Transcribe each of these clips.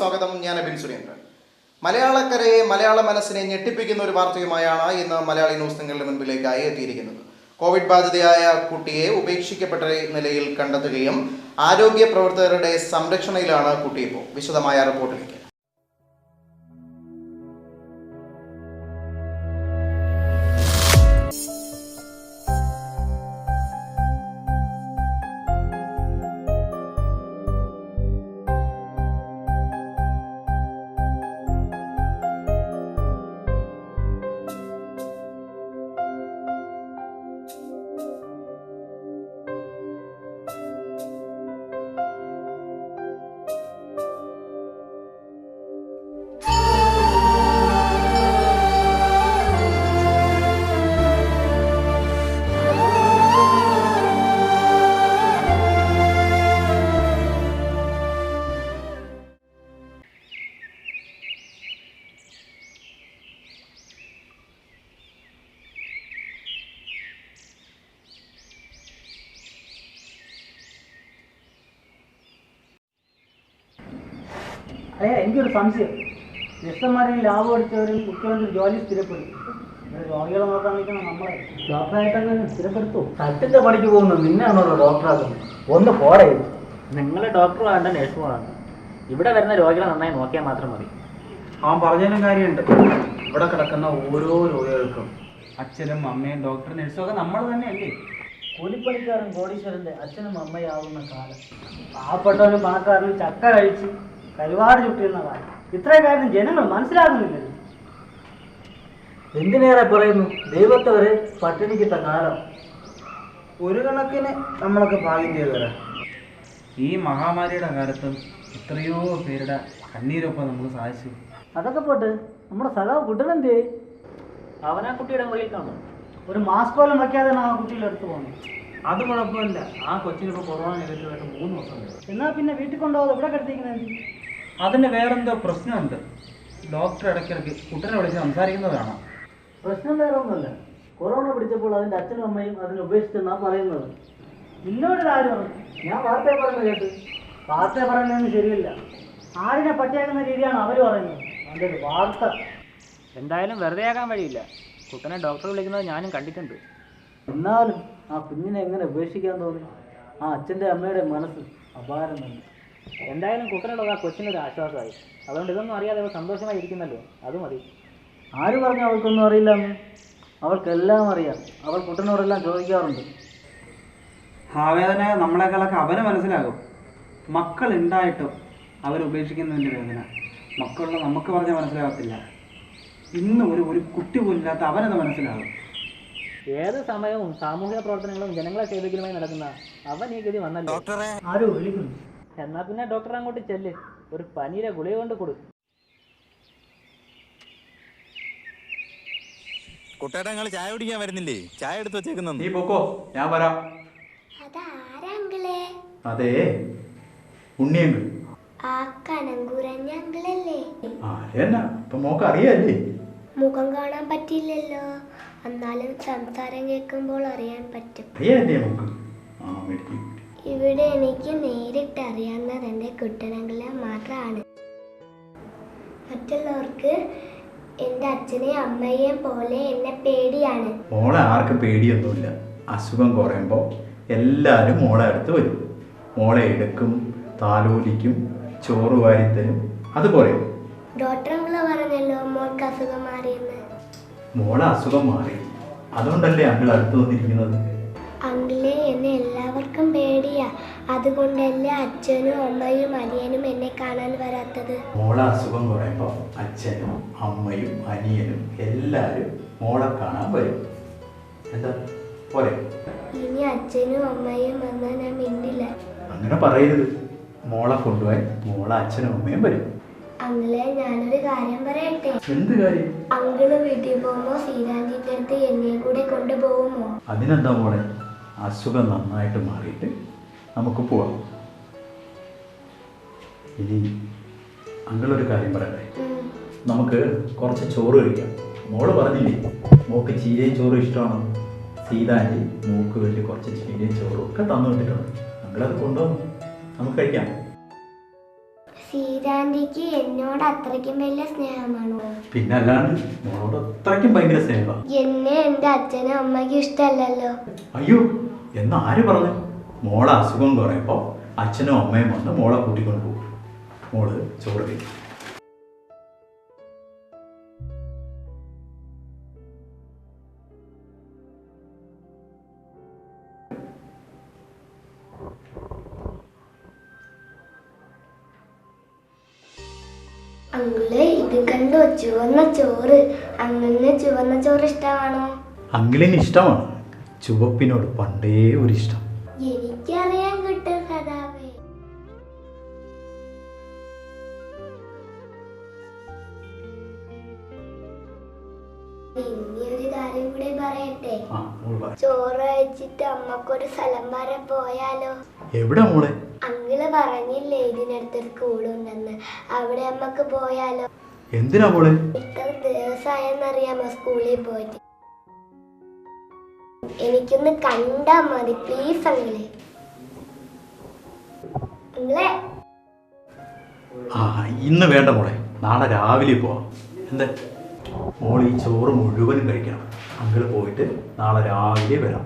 സ്വാഗതം ഞാൻ അബിൻ സുരേന്ദ്രൻ മലയാളക്കരയെ മലയാള മനസ്സിനെ ഞെട്ടിപ്പിക്കുന്ന ഒരു വാർത്തയുമായാണ് ഇന്ന് മലയാളി ന്യൂസ് നിങ്ങളുടെ മുൻപിലേക്കായി എത്തിയിരിക്കുന്നത്. കോവിഡ് ബാധിതയായ കുട്ടിയെ ഉപേക്ഷിക്കപ്പെട്ട നിലയിൽ കണ്ടെത്തുകയും ആരോഗ്യ പ്രവർത്തകരുടെ സംരക്ഷണയിലാണ് കുട്ടി ഇപ്പോൾ വിശദമായ റിപ്പോർട്ടിലേക്ക്. എനിക്കൊരു സംശയം. നഴ്സന്മാരെയും ലാഭം അടിച്ചവരും മുഖ്യമന്ത്രി ജോലി സ്ഥിരപ്പെടുത്തി ഇവിടെ രോഗികളെ നോക്കാൻ നിൽക്കണം നമ്മളെ ഡോക്ടറായിട്ടൊക്കെ സ്ഥിരപ്പെടുത്തു? തട്ടിന്റെ പണിക്ക് പോകുന്നു നിന്നെയാണോ ഡോക്ടറാക്കുന്നത്. ഒന്ന് പോടെ നിങ്ങൾ ഡോക്ടർ വേണ്ട നഴ്സും ഇവിടെ വരുന്ന രോഗികളെ നന്നായി നോക്കിയാൽ മാത്രം മതി. അവൻ പറഞ്ഞതിനും കാര്യമുണ്ട്. ഇവിടെ കിടക്കുന്ന ഓരോ രോഗികൾക്കും അച്ഛനും അമ്മയും ഡോക്ടർ നേഴ്സും ഒക്കെ നമ്മൾ തന്നെയല്ലേ? കൂലിപ്പണിക്കാരൻ കോടീശ്വരന്റെ അച്ഛനും അമ്മയാവുന്ന കാലം. പാവപ്പെട്ടവനും പണക്കാരനും ചക്ക കഴിച്ച് കരുവാട് ചുട്ടിരുന്ന കാലം. ഇത്രയും കാര്യം ജനങ്ങൾ മനസ്സിലാകുന്നില്ലല്ലോ. എന്തിനേറെ പറയുന്നു? ദൈവത്തെ വരെ പട്ടിണിക്കിട്ട കാലം. ഒരു കണക്കിന് നമ്മളൊക്കെ ഭാഗ്യം ചെയ്തവരാ. ഈ മഹാമാരിയുടെ കാലത്തും എത്രയോ പേരുടെ കണ്ണീരൊപ്പം നമ്മൾ സാധിച്ചു. അതൊക്കെ പോട്ട്. നമ്മുടെ സഖാവ് കുട്ടനെന്തേ അവനാ കുട്ടിയുടെ മുറിയിൽ കാണും. ഒരു മാസ്ക് പോലും വയ്ക്കാതെ ആ കുട്ടിയുടെ അടുത്ത് പോകുന്നു. അത് കുഴപ്പമില്ല. ആ കൊച്ചിനിപ്പോൾ കൊറോണ നെഗറ്റീവായിട്ട് മൂന്ന് ദിവസം എന്നാ പിന്നെ വീട്ടിൽ കൊണ്ടുപോകാതെ ഇവിടെ കിടത്തിക്കുന്നത് അതിന് വേറെന്തോ പ്രശ്നമുണ്ട്. ഡോക്ടർ ഇടയ്ക്കിടയ്ക്ക് കുട്ടനെ വിളിച്ച് സംസാരിക്കുന്നതാണോ. പ്രശ്നം വേറെ ഒന്നുമല്ല കൊറോണ പിടിച്ചപ്പോൾ അതിന്റെ അച്ഛനും അമ്മയും അതിനെ ഉപേക്ഷിച്ചെന്നാ പറയുന്നത്. നിന്നോട് ആരും ഞാൻ വാർത്ത പറയുന്നത് കേട്ട്. വാർത്ത പറയുന്നതൊന്നും ശരിയല്ല. ആടിനെ പറ്റിയാക്കുന്ന രീതിയാണ് അവർ പറയുന്നത്. അതിന്റെ ഒരു വാർത്ത. എന്തായാലും വെറുതെ ആകാൻ വഴിയില്ല. കുട്ടനെ ഡോക്ടർ വിളിക്കുന്നത് ഞാനും കണ്ടിട്ടുണ്ട്. എന്നാലും ആ കുഞ്ഞിനെ എങ്ങനെ ഉപേക്ഷിക്കാൻ തോന്നി? ആ അച്ഛന്റെ അമ്മയുടെ മനസ്സ് അപാരം തന്നെ എന്തായാലും കുട്ടനുള്ളത് ആ കൊച്ചിനൊരു ആശ്വാസമായി. അതുകൊണ്ട് ഇതൊന്നും അറിയാതെ അവൾ സന്തോഷമായി ഇരിക്കുന്നല്ലോ അത് മതി. ആര് പറഞ്ഞു അവൾക്കൊന്നും അറിയില്ല അവൾക്കെല്ലാം അറിയാം. അവൾ കുട്ടനോടെല്ലാം ചോദിക്കാറുണ്ട്. ഭാവേദന വേദന നമ്മളെക്കാളൊക്കെ അവന് മനസ്സിലാകും. മക്കൾ ഉണ്ടായിട്ടും അവരുപേക്ഷിക്കുന്നതിന്റെ വേദന. മക്കളുടെ നമുക്ക് പറഞ്ഞാൽ മനസ്സിലാകത്തില്ല. ഇന്ന് ഒരു ഒരു കുട്ടി പോലില്ലാത്ത അവനത് മനസ്സിലാകും. ഏത് സമയവും സാമൂഹിക പ്രവർത്തനങ്ങളും ജനങ്ങളെ സേവിക്കലുമായി നടക്കുന്ന അവൻ ഈ ഗതി വന്നല്ലോ? ആരും വിളിക്കുന്നു എന്നാ പിന്നെ ഡോക്ടറെ അങ്ങോട്ട് ചെല്ല്. ഒരു പനിയുടെ ഗുളിക കൊണ്ട് കൊടു. കുട്ടേട്ട നിങ്ങൾ ചായ കുടിക്കാൻ വരുന്നില്ലേ? ചായ എടുത്ത് വെച്ചേക്കുന്നു നീ പൊക്കോ ഞാൻ വരാം. അതെ ഉണ്ണിയങ്കിൾ. ആ കനം കുറഞ്ഞ അങ്കിളല്ലേ? ആരെന്നാ? ഇപ്പൊ മോക്ക് അറിയാല്ലേ മുഖം കാണാൻ പറ്റില്ലല്ലോ എന്നാലും സംസാരം കേൾക്കുമ്പോൾ അറിയാൻ പറ്റും. അറിയാല്ലേ മോക്ക്? ആ മെഡിക്കൽ ഇവിടെ എനിക്ക് നേരിട്ടറിയാവുന്നത് എന്റെ കുട്ടനങ്ങളെ മാത്രമാണ്. മറ്റുള്ളവർക്ക് എന്റെ അച്ഛനെയും അമ്മയെയും പോലെ എന്നെ പേടിയാണ്. മോളെ ആർക്കും പേടിയൊന്നുമില്ല. അസുഖം കുറയുമ്പോൾ എല്ലാവരും മോളെ അടുത്ത് വരും. മോളെ എടുക്കും താലോലിക്കും ചോറ് വാരിത്തരും അതുപോലെ. ഡോക്ടർ അങ്കിൾ പറഞ്ഞല്ലോ മോൾക്ക് അസുഖം മാറിയെന്ന്. മോളെ അസുഖം മാറി. അതുകൊണ്ടല്ലേ അങ്ങൾ അടുത്ത് വന്നിരിക്കുന്നത്? അങ്കിളെ എന്നെ എല്ലാവർക്കും പേടിയാ. അതുകൊണ്ടല്ലേ അച്ഛനും അമ്മയും അനിയനും എന്നെ കാണാൻ വരാത്തത്? മോളെ അസുഖം കുറയുമ്പോൾ അച്ഛനും അമ്മയും അനിയനും എല്ലാരും മോളെ കാണാൻ വരും. എന്താ? പോരെ. ഇനി അച്ഛനും അമ്മയും വന്നാൽ ഞാൻ മിണ്ടില്ല. അങ്ങനെ പറയരുത്. മോളെ കൊണ്ടുപോയി മോളെ അച്ഛനും അമ്മയും വരും. അങ്കിളെ ഞാനൊരു കാര്യം പറയട്ടെ? എന്ത് കാര്യം? അങ്കിൾ വീട്ടിൽ പോകുമ്പോ ശ്രീരാജിന്റെ അടുത്ത് എന്നെ കൂടെ കൊണ്ടുപോകുമോ? അതിനെന്താ മോളെ? അസുഖം നന്നായിട്ട് മാറിയിട്ട് നമുക്ക് പോവാം. ഇനി അങ്ങളൊരു കാര്യം പറയട്ടെ? നമുക്ക് കുറച്ച് ചോറ് കഴിക്കാം. മോൾ പറഞ്ഞില്ലേ മോക്ക് ചീരയും ചോറും ഇഷ്ടമാണ്. സീതാന്റെ മോക്ക് വേണ്ടി കുറച്ച് ചീരയും ചോറും ഒക്കെ തന്നു വിട്ടിട്ടുണ്ട്. അങ്ങളത് കൊണ്ടുവന്നു. നമുക്ക് കഴിക്കാം. സീതാന്റിക്ക് എന്നോട് അത്രയ്ക്കും വലിയ സ്നേഹമാണോ? പിന്നെ അല്ലാണ്ട് മോളോട് അത്രയ്ക്കും ഭയങ്കര സ്നേഹമാണ് എന്നെ എന്റെ അച്ഛനും അമ്മയ്ക്കും ഇഷ്ടമല്ലല്ലോ. അയ്യോ എന്ന് ആര് പറഞ്ഞു? മോളെ അസുഖം കുറയുമ്പോൾ അച്ഛനും അമ്മയും വന്ന് മോളെ കൂട്ടിക്കൊണ്ട് പോകും. മോൾ ചോറ് കഴിക്കും. അങ്കിൾ ഇത് കണ്ടോ? ചുവന്ന ചോറ്. അങ്കിളിന് ചുവന്ന ചോറ് ഇഷ്ടമാണോ? അങ്കിളിന് ഇഷ്ടമാണ്. ചുവപ്പിനോട് പണ്ടേ ഒരു ഇഷ്ടം എനിക്കറിയാൻ കിട്ടും സദാവേ. ഇനി ഒരു കാര്യം കൂടി പറയട്ടെ? ആ മോൾ പറ. ചോറ് കഴിച്ചിട്ട് അമ്മക്കൊരു സ്ഥലം വരെ പോയാലോ? എവിടെ മോളെ? അങ്കിൾ പറഞ്ഞില്ലേ ഇതിനടുത്തൊരു സ്കൂളുണ്ടെന്ന് അവിടെ അമ്മയ്ക്ക് പോയാലോ? എന്തിനാ മോളെ? ഇത്ര ദിവസമായെന്നറിയാമോ സ്കൂളിൽ പോയിട്ട്? എനിക്കൊന്ന് കണ്ടാ മതി പ്ലീസ് അങ്കിളെ. അങ്കിളെ. ആ ഇന്ന് വേണ്ട മോളെ. നാളെ രാവിലെ പോവാം. എന്താ? മോൾ ഈ ചോറ് മുഴുവനും കഴിക്കണം. അങ്കിൾ പോയിട്ട് നാളെ രാവിലെ വരാം.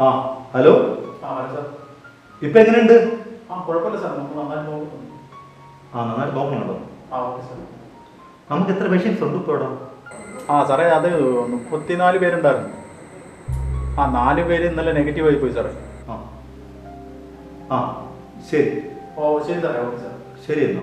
ആ ഹലോ? ഇപ്പൊ എങ്ങനെയുണ്ട്? ആ കുഴപ്പമില്ല സാർ. നമുക്ക് നന്നായി ആ നന്നായിട്ട് നോക്കുന്നുണ്ടോ ആ ഓക്കെ സാർ. നമുക്ക് എത്ര പേഷ്യൻസ് ഉണ്ട് ഇപ്പോൾ ആ സാറേ അത് മുപ്പത്തിനാല് പേരുണ്ടായിരുന്നു. ആ നാല് പേര് ഇന്നലെ നെഗറ്റീവ് ആയി പോയി സാറേ. ആ. ആ ശരി. ഓ ശരി സാറേ ഓക്കെ സാർ ശരി എന്നാ.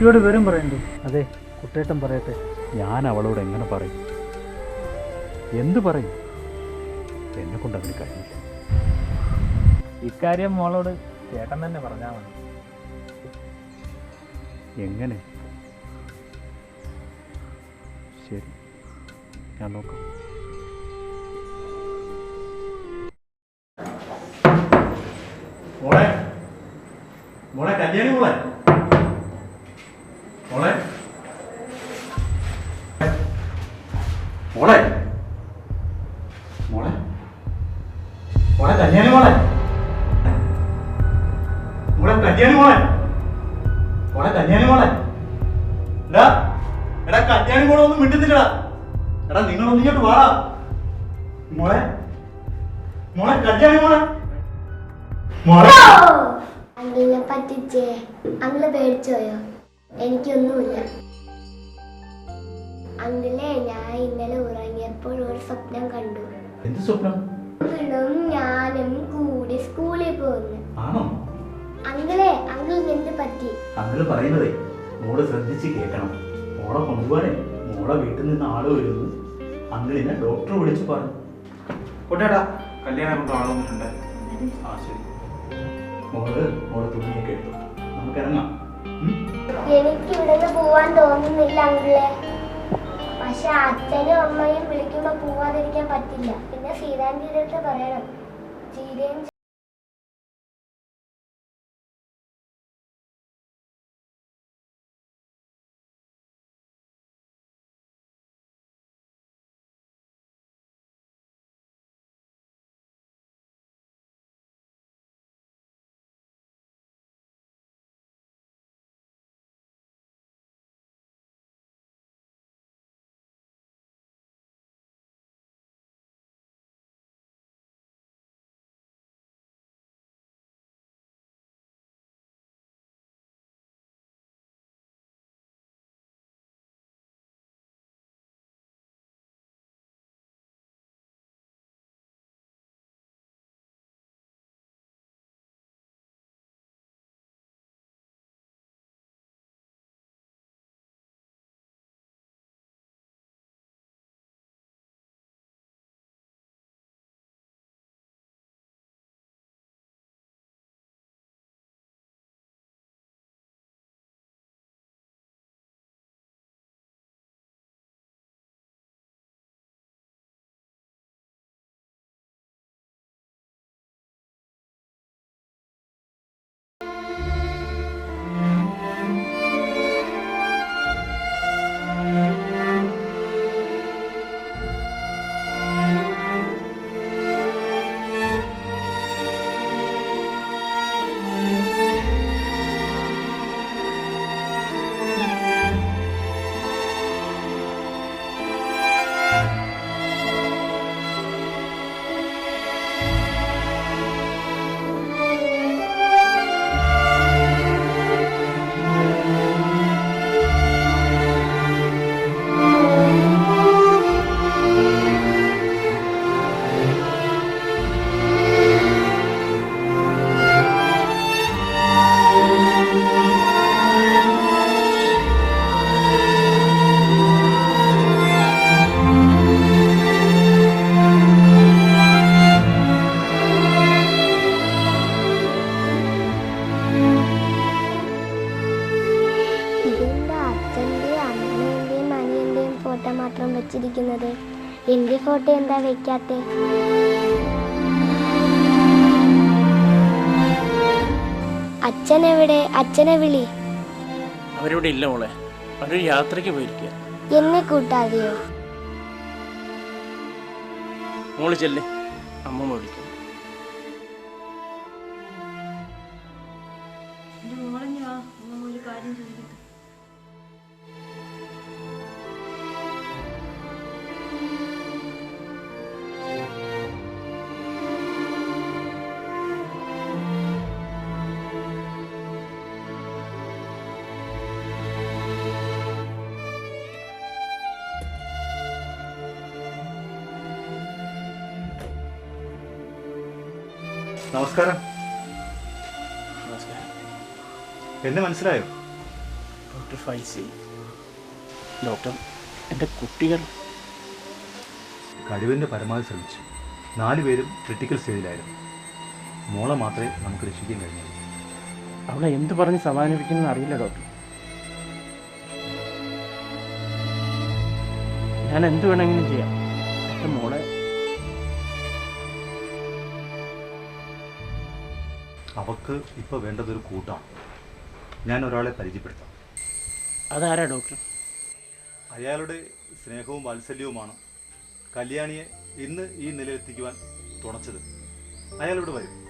കുട്ടിയോട് വിവരം പറയണ്ടേ? അതെ കുട്ടേട്ടൻ പറയട്ടെ. ഞാൻ അവളോട് എങ്ങനെ പറയും? എന്ത് പറയും? എന്നെ കൊണ്ട് അതിന് കഴിയില്ല ഇക്കാര്യം മോളോട് ചേട്ടൻ തന്നെ പറഞ്ഞാൽ മതി. എങ്ങനെ? ശരി ഞാൻ നോക്കാം. മോളെ മോളെ കല്യാണി മോളെ മോളെ. മോളെ. എടാ എടാ കല്യാണി കൂടെ ഒന്നും മിണ്ടുന്നില്ലടാ. എടാ നിങ്ങളൊന്നും ഇങ്ങോട്ട് വാടാ മോളെ മോളെ കല്യാണി മോളെ. മോളെ. അങ്കിളിനെ പറ്റിച്ചേ. അങ്കിൾ പേടിച്ചോയോ? എനിക്കൊന്നുമില്ല. അങ്കിളെ ഞാൻ ഇന്നലെ ഉറങ്ങിയപ്പോൾ ഒരു സ്വപ്നം കണ്ടു. എന്ത് സ്വപ്നം? ഞാനും കൂടി സ്കൂളിൽ പോകുന്നു ആണോ? അങ്കിളെ അങ്കിളിന് എന്ത് പറ്റി? അങ്ങൾ പറയുന്നതേ മോൾ ശ്രദ്ധിച്ച് കേൾക്കണം. മോളെ കൊണ്ടുപോകാനേ മോളെ വീട്ടിൽ നിന്ന് ആൾ വരുന്നു. അങ്കിളിനെ ഡോക്ടർ വിളിച്ചു പറഞ്ഞു. കൊണ്ടേട്ടാ കല്യാണം കാണാൻ ആൾ വന്നിട്ടുണ്ട്. ആ ശരി. മോൾ മോളെ തുണിയൊക്കെ എടുത്തു. നമുക്ക് ഇറങ്ങാം എനിക്ക് ഇവിടുന്ന് പോവാൻ തോന്നുന്നില്ല അങ്കിളെ. പക്ഷെ അച്ഛനും അമ്മയും വിളിക്കുമ്പോ പോവാതിരിക്കാൻ പറ്റില്ല. പിന്നെ സീതാന്റിയുടെ അടുത്ത് പറയണം. സീതയും അച്ഛനെവിടെ? അച്ഛനെ വിളി. അവരിവിടെ ഇല്ല മോളെ. അവർ യാത്രയ്ക്ക് പോയിരിക്കുക എന്നെ കൂട്ടാതെയോ? മോൾ ചെല്ലേ. അമ്മ വിളിക്കും. നമസ്കാരം. നമസ്കാരം. എന്നെ മനസ്സിലായോ? ഡോക്ടർ ഫൈസി. ഡോക്ടർ എന്റെ കുട്ടികൾ. കഴിവിന്റെ പരമാവധി ശ്രമിച്ചു. നാലുപേരും ക്രിട്ടിക്കൽ സ്റ്റേജിലായിരുന്നു മോളെ മാത്രമേ നമുക്ക് രക്ഷിക്കാൻ കഴിഞ്ഞുള്ളൂ. അവളെ എന്ത് പറഞ്ഞ് സമാധാനിപ്പിക്കണമെന്ന് അറിയില്ല ഡോക്ടർ. ഞാൻ എന്ത് വേണമെങ്കിലും ചെയ്യാം. എന്റെ മോളെ അവക്ക് ഇപ്പോൾ വേണ്ടതൊരു കൂട്ടാണ്. ഞാൻ ഒരാളെ പരിചയപ്പെടുത്താം. അതാരാ ഡോക്ടർ? അയാളുടെ സ്നേഹവും വാത്സല്യവുമാണ് കല്യാണിയെ ഇന്ന് ഈ നിലയിലെത്തിക്കുവാൻ തുണച്ചത്. അയാളിവിടെ വരും.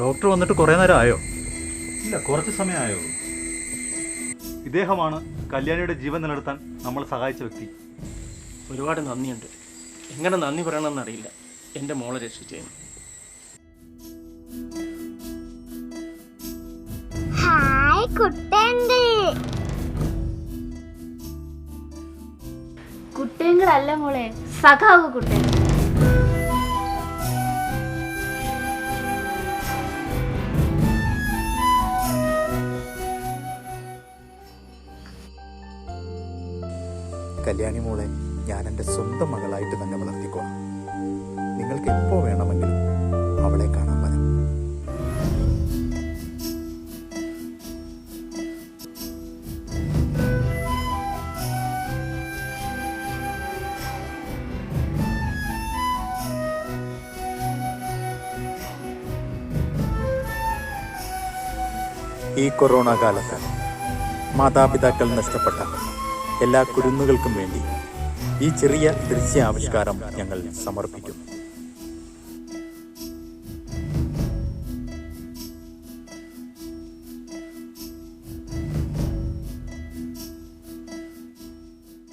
ഡോക്ടർ വന്നിട്ട് കുറേ നേരം ആയോ? ഇല്ല കുറച്ച് സമയമായോ? ഇദ്ദേഹമാണ് കല്യാണിയുടെ ജീവൻ നിലനിർത്താൻ നമ്മൾ സഹായിച്ച വ്യക്തി. ഒരുപാട് നന്ദിയുണ്ട്. എങ്ങനെ നന്ദി പറയണമെന്ന് അറിയില്ല. എന്റെ മോളെ രക്ഷിച്ചതിന് ഹായ് കുട്ടേങ്കിൾ കുട്ടേങ്കളല്ല മോളെ സഖാവ് കുട്ടേങ്കൾ കല്യാണി മോളെ ഞാൻ എന്റെ സ്വന്തം മകളായിട്ട് തന്നെ വളർത്തിക്കോളാം. നിങ്ങൾക്ക് എപ്പോൾ വേണമെങ്കിലും അവളെ കാണാൻ വരാം. ഈ കൊറോണ കാലത്ത് മാതാപിതാക്കൾ നഷ്ടപ്പെട്ട എല്ലാ കുരുന്നുകൾക്കും വേണ്ടി ഈ ചെറിയ ദൃശ്യാവിഷ്കാരം ഞങ്ങൾ സമർപ്പിക്കുന്നു.